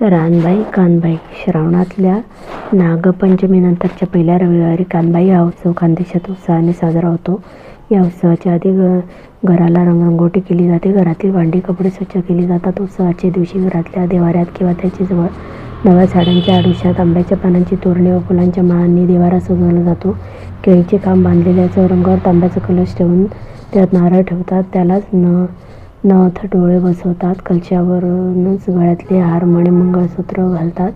रानबाई कानबाई. श्रावणातल्या नागपंचमीनंतरच्या पहिल्या रविवारी कानबाई हा उत्सव खानदेशात उत्साहाने साजरा होतो. या उत्सवाच्या आधी ग घराला रंगरंगोटी केली जाते. घरातील भांडी कपडे स्वच्छ केली जातात. उत्सवाच्या दिवशी घरातल्या देवाऱ्यात किंवा त्याच्याजवळ नव्या झाडांच्या आडुष्यात आंब्याच्या पानांची तोरणे व फुलांच्या माळांनी देवारा सजवला जातो. केळीचे काम बांधलेल्या चौरंगावर तांब्याचा कलश ठेवून त्यात नारळ ठेवतात. त्यालाच न नथ डोळे बसवतात कलशावरूनच गळ्यातले हार मणी मंगळसूत्र घालतात.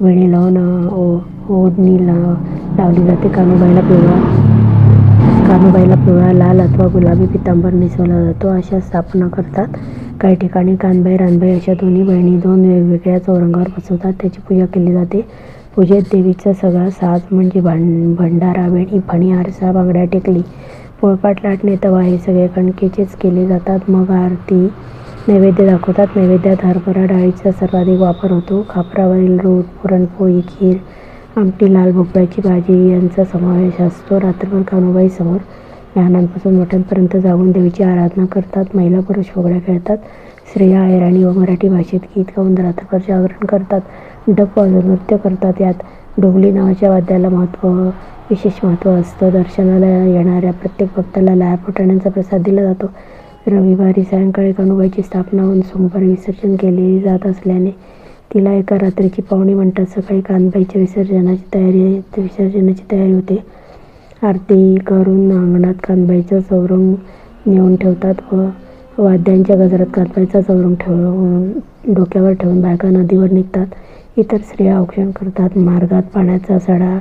वेणी लावून ओ ओढणी ला लावली जाते. कानूबाईला पिवळा कानूबाईला पिवळा लाल अथवा गुलाबी पितांबर नेसवला जातो. अशा स्थापना करतात. काही ठिकाणी कानबाई रानबाई अशा दोन्ही बहिणी दोन वेगवेगळ्या चौरंगावर बसवतात. त्याची पूजा केली जाते. पूजेत देवीचा सगळा साज म्हणजे भां भंडारा वेणी फणी आरसा बांगड्या टेकली. पोळपाट लाटणे नेतवा हे सगळे कणकेचेच केले जातात. मग आरती नैवेद्य दाखवतात. नैवेद्यात हरभरा डाळीचा सर्वाधिक वापर होतो. खापरावरील रोट पुरणपोळी खीर आमटी लाल भोपळ्याची भाजी यांचा समावेश असतो. रात्रभर कानोबाईसमोर लहानांपासून मोठ्यांपर्यंत जाऊन देवीची आराधना करतात. महिला पुरुष फुगड्या खेळतात. स्त्रिया ऐराणी व मराठी भाषेत गीत गाऊन रात्रभर जागरण करतात. डप वाजून नृत्य करतात. यात डोंगली नावाच्या वाद्याला महत्त्व विशेष महत्त्व असतं. दर्शनाला येणाऱ्या प्रत्येक भक्ताला लाया फुटाण्यांचा प्रसाद दिला जातो. रविवारी सायंकाळी कणुबाईची स्थापना होऊन सोमवारी विसर्जन केले जात असल्याने तिला एका रात्रीची पाहुणी म्हणतात. सकाळी कानबाईच्या विसर्जनाची तयारी विसर्जनाची तयारी होते. आरती करून अंगणात कानबाईचं चौरंग नेऊन ठेवतात व वाद्यांच्या गजरात कानबाईचा चौरंग ठेवून डोक्यावर ठेवून बायका नदीवर निघतात. इतर स्त्रिया औक्षण करतात. मार्गात पाण्याचा सडा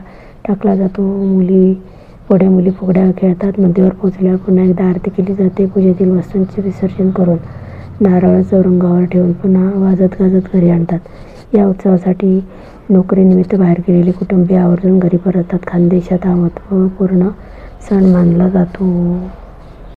टाकला जातो. मुली पुढे मुली फुगड्या खेळतात. नदीवर पोचल्यावर पुन्हा एकदा आरती केली जाते. पूजेतील वस्तूंचे विसर्जन करून नारळ रंगावर ठेवून पुन्हा वाजत गाजत घरी आणतात. या उत्सवासाठी नोकरीनिमित्त बाहेर गेलेले कुटुंबीय आवर्जून घरी परततात. खानदेशात हा महत्त्वपूर्ण सण मानला जातो.